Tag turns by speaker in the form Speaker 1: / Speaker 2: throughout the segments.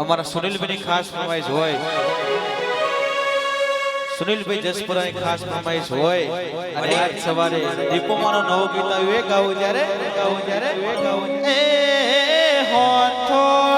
Speaker 1: અમારા સુનિલભાઈની ખાસ ફરમાઈશ હોય. સુનિલભાઈ જસપુરાની ખાસ ફરમાઈશ હોય. અને આજ સવારે દીપોમાનો નવો ગીત આવ્યું. એ ગાવું ત્યારે? ગાવું ત્યારે? ગાવું એ હોંથોળ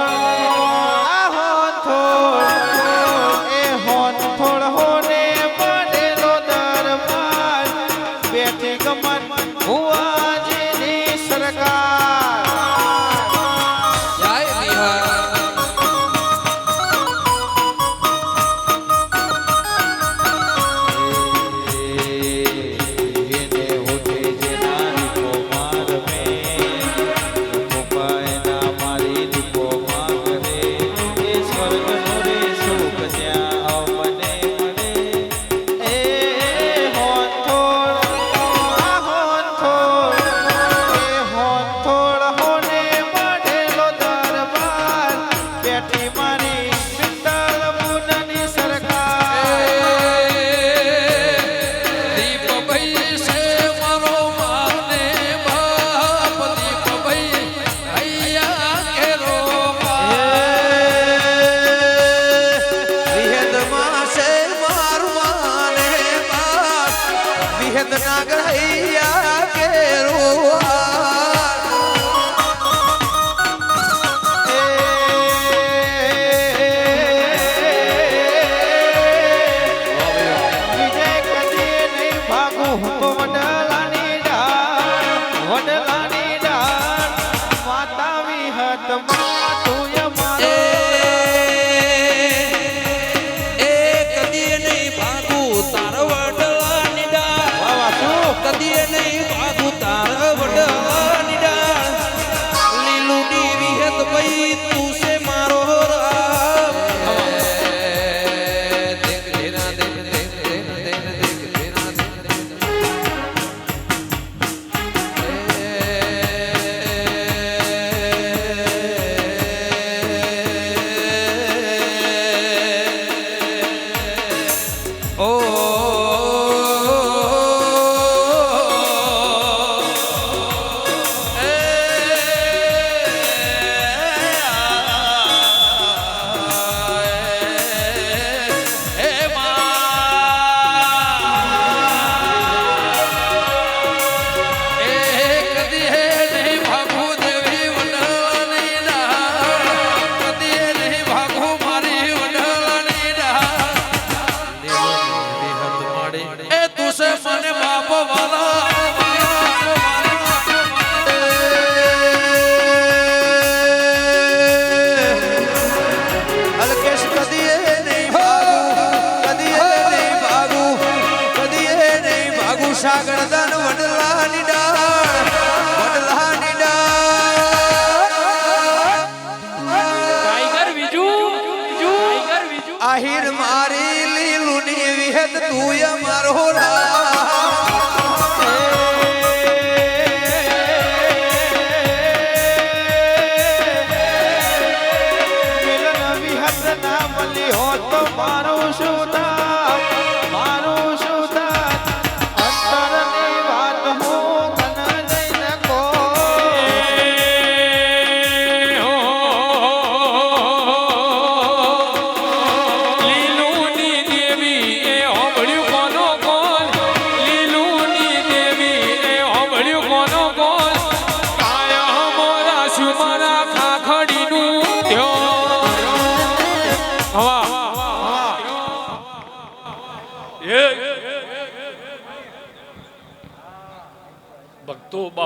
Speaker 1: તું મારો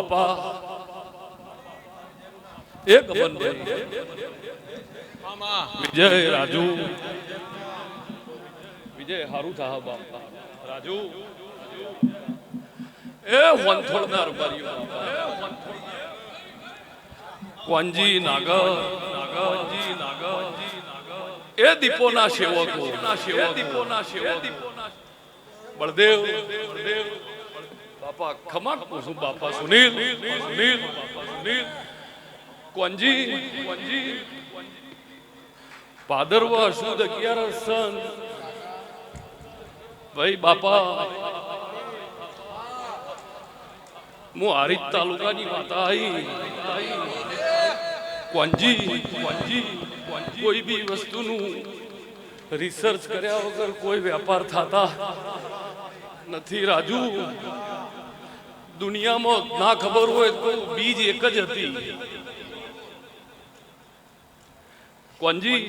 Speaker 2: ભક્તો એક બંધ વિજય રાજુ. વિજય હારું થા બાપા. રાજુ. એ વંથોડના રૂપારીઓ કોંજી નાગર. નાગરજી નાગર એ દીપોના સેવકો. એ દીપોના સેવકો. બળદેવ. બળદેવ. બાપા ખમાટ પૂછું બાપા સુનિલ? સુનિલ? સુનિલ? કોંજી કોંજી ભાદરવા સુદ અગિયાર સન. ભાઈ બાપા, હું આરીત તાલુકાની વાત આવી કોંજી કોંજી કોઈ બી વસ્તુનું રિસર્ચ કર્યા વગર કોઈ વેપાર થતા નથી, રાજુ. દુનિયામાં ના ખબર હોય તો બીજ એક જ હતી. કોંજી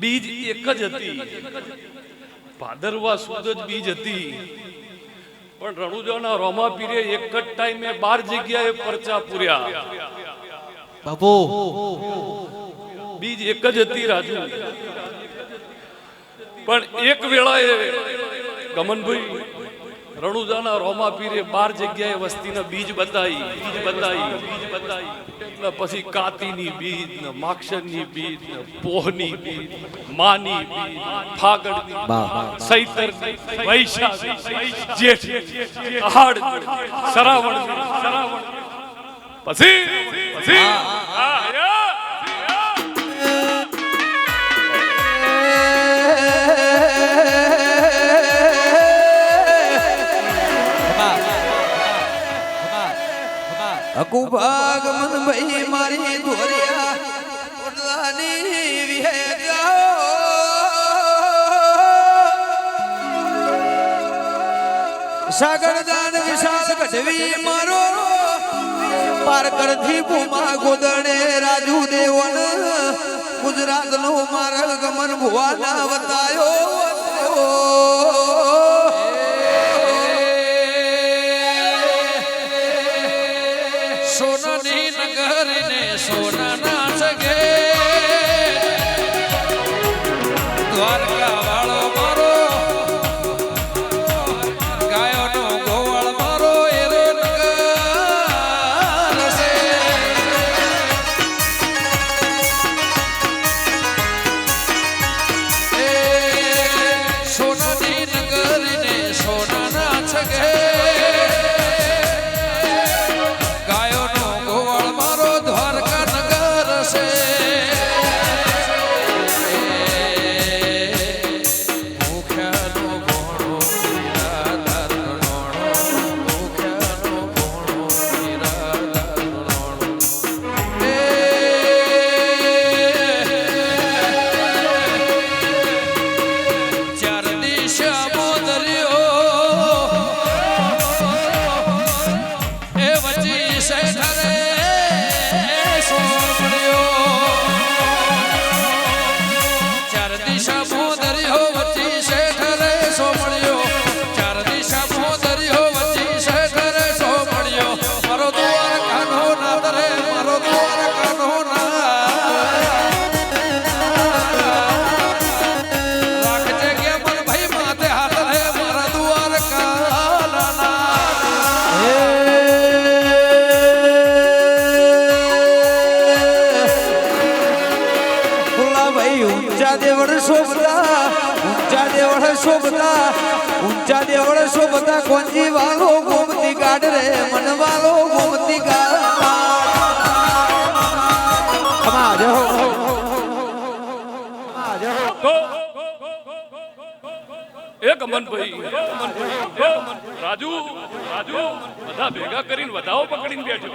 Speaker 2: બીજ એક જ હતી. ભાદરવા સુદ જ બીજ હતી. પણ રણુજાના રોમા પીરે એક જ ટાઈમે બાર જગ્યાએ પરચા પૂર્યા.
Speaker 1: બાપુ.
Speaker 2: બીજ એક જ હતી રાજુ. પણ એક વેળાએ ગમનભાઈ રણુજાના રોમા પીરે બાર જગ્યાએ વસ્તીના બીજ બતાવી બીજ બતાવી બીજ બતાવી એટલે પછી કાતીની બીજ ને માક્ષરની બીજ ને પોહની બીજ માની બીજ સૈતર વૈશાખ જેઠ આહાડ સરાવણ સરાવણ પછી પછી
Speaker 1: હકુ ભાગ મન ભાઈ મારી ધોરિયા. ઓડલાની વિહે જાઓ સાગર દાન વિશાલ ગઢવી મારો. પાર કરથી ભૂમા ગોદણે રાજુ દેવન. ગુજરાત નો માર્ગ ગમન ભુવાના વતાયો. ઊંચા દેવળ શોભતા ઊંચા દેવળ શોભતા ઊંચા દેવળ શોભતા કોંજી વાલો ગોમતી ગાઢ રે મન વાલો ગોમતી
Speaker 2: એક અમનભાઈ રાજુ રાજુ બધા ભેગા કરીને વધાવો પકડીને બેઠો.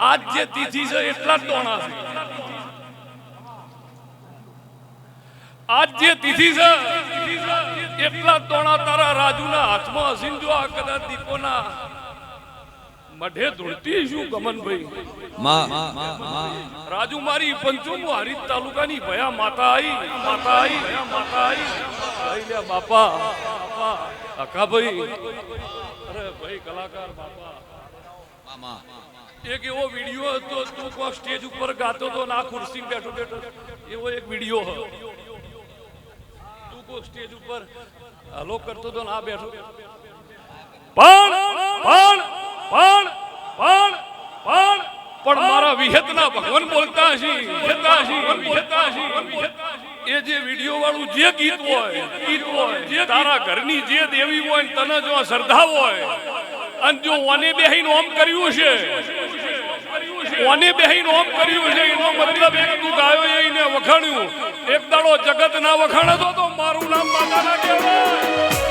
Speaker 2: આજ જે તિથિ છે એટલા જ તોણા છે. આજ જે તિથિ છે એટલા તોણા તારા રાજુના હાથમાં હસીન જો આ કદાચ દીપોના મઢે ધૂળતી શું ગમનભાઈ? રાજુ મારી પંચોમો હરિત તાલુકાની ભયા માતા આઈ માતા આઈ માતા આઈ બાપા અકા ભાઈ. અરે ભાઈ કલાકાર બાપા. એક એવો વીડિયો હતો તું કો સ્ટેજ ઉપર ગાતો તો ના ખુરશી બેઠો બેઠો. એવો એક વીડિયો હતો. તું સ્ટેજ ઉપર હલો કરતો હતો આ બેઠો. પણ પણ પણ પણ પણ પણ મારા વિહેતના ભગવાન બોલતા હશી બોલતા હશી બોલતા હશી એ જે વીડિયો વાળું જે ગીત હોય ગીત હોય જે તારા ઘરની જે દેવી હોય તને જો શ્રદ્ધા હોય, અને જો ઓને બેહીને ઓમ કર્યું છે, ઓને બેહીને ઓમ કર્યું છે મતલબ એક ગાયો એને વખાણ્યું. એક દાડો જગત ના વખાણે તો મારું નામ માતા ના કહેવાય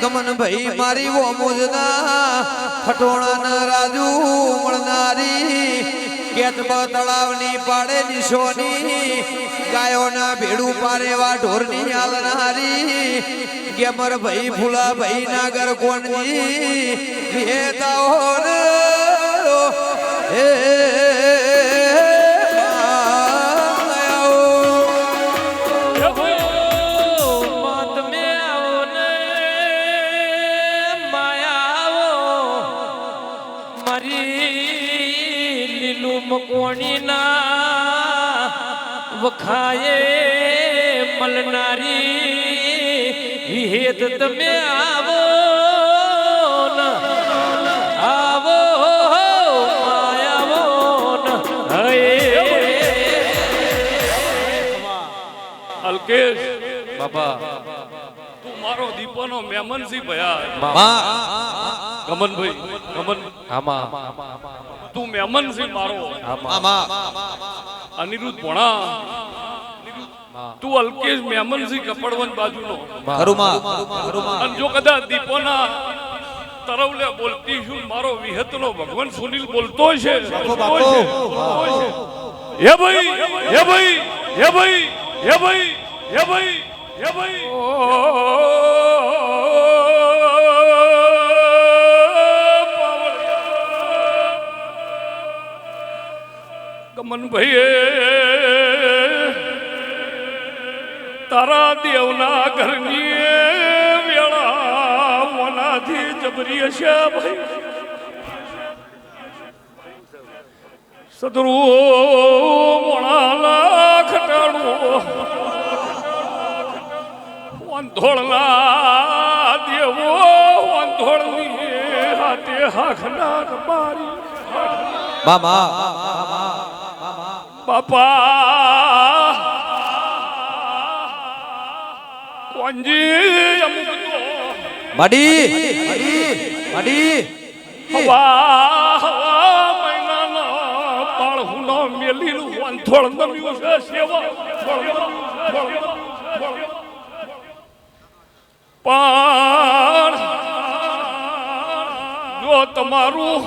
Speaker 3: ગમન ભાઈ મારી વો મોજના ખટોણાના રાજુ મળનારી કેતબ તળાવની પાડે નિશોની, ગાયોના ભેડું પારેવા ઢોરની હાલનારી ગેમર ભાઈ ફૂલા ભાઈ નાગર કોણજી વિહેતાઓ ને હે
Speaker 1: વખાયે મલનારી વિહેત તમે આવો આવો
Speaker 2: અલ્કેશ બાપા તું મારો દીપોનો મહેમાન છી ભયા.
Speaker 3: માં
Speaker 2: ગમનભાઈ ગમન. તું મહેમાન છી મારો.
Speaker 3: આમાં.
Speaker 2: અનિરુદ્ધ ભોણા. તું અલ્કેશ મેમનસિંહ કપડવન બાજુનો. અને જો કદાચ દીપોના તરવલે બોલતી છું મારો વિહતનો ભગવાન સુનિલ બોલતો છે. બોલતો છે. હે ભાઈ હે ભાઈ હે ભાઈ હે ભાઈ હે ભાઈ હે ભાઈ. ગમન ભાઈ તારા દેવના ઘરની વેળા મોનાથી જબરી હશે ભાઈ. સદરુ મોણાલા ખટાડું. વંધોળના દેવો વંધોળની હાથે હાખનાર મારી.
Speaker 3: મામા
Speaker 2: બાપા.
Speaker 3: મડી મડી
Speaker 2: હવા હવા મહિનાના વંથોળ નમ્યું છે સેવા. પણ જો તમારું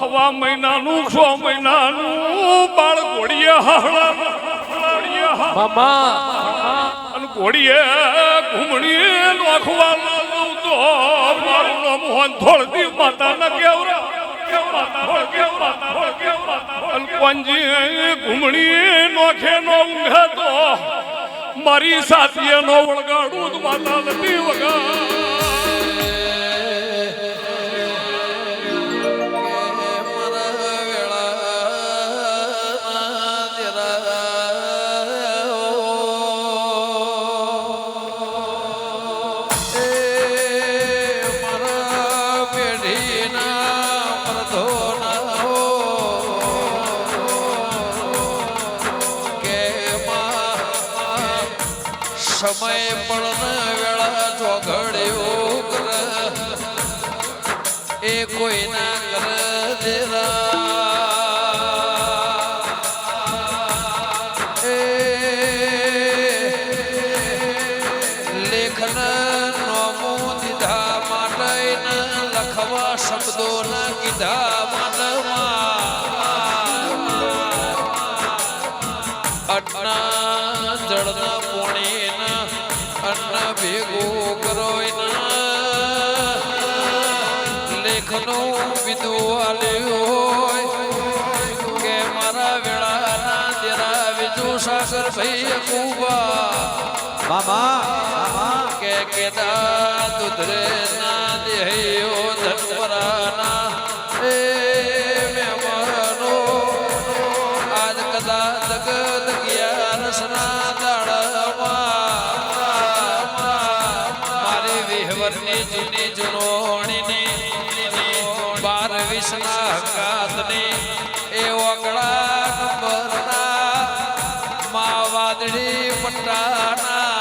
Speaker 2: હવા મહિનાનું છ મહિનાનું બાળ ઘોડીએ હાહળા. અને ઘૂમણી નોખવા લાવું તો મારું નામ વંથોળ માતા માતાના કેવરા. અલ્પનજી ઘૂમણી નોખે નો મારી સાથીએ નો વળગાડું માતા નથી વગા
Speaker 1: સમય પણ વેળા ચોઘડ્યો કર એ કોઈ ના કર દેરા. એ લેખન નોમો દીધા માટે લખવા શબ્દો ના કીધા સાગર ભાઈ કુબા
Speaker 3: મામા
Speaker 1: કે કેદા பட்டானா?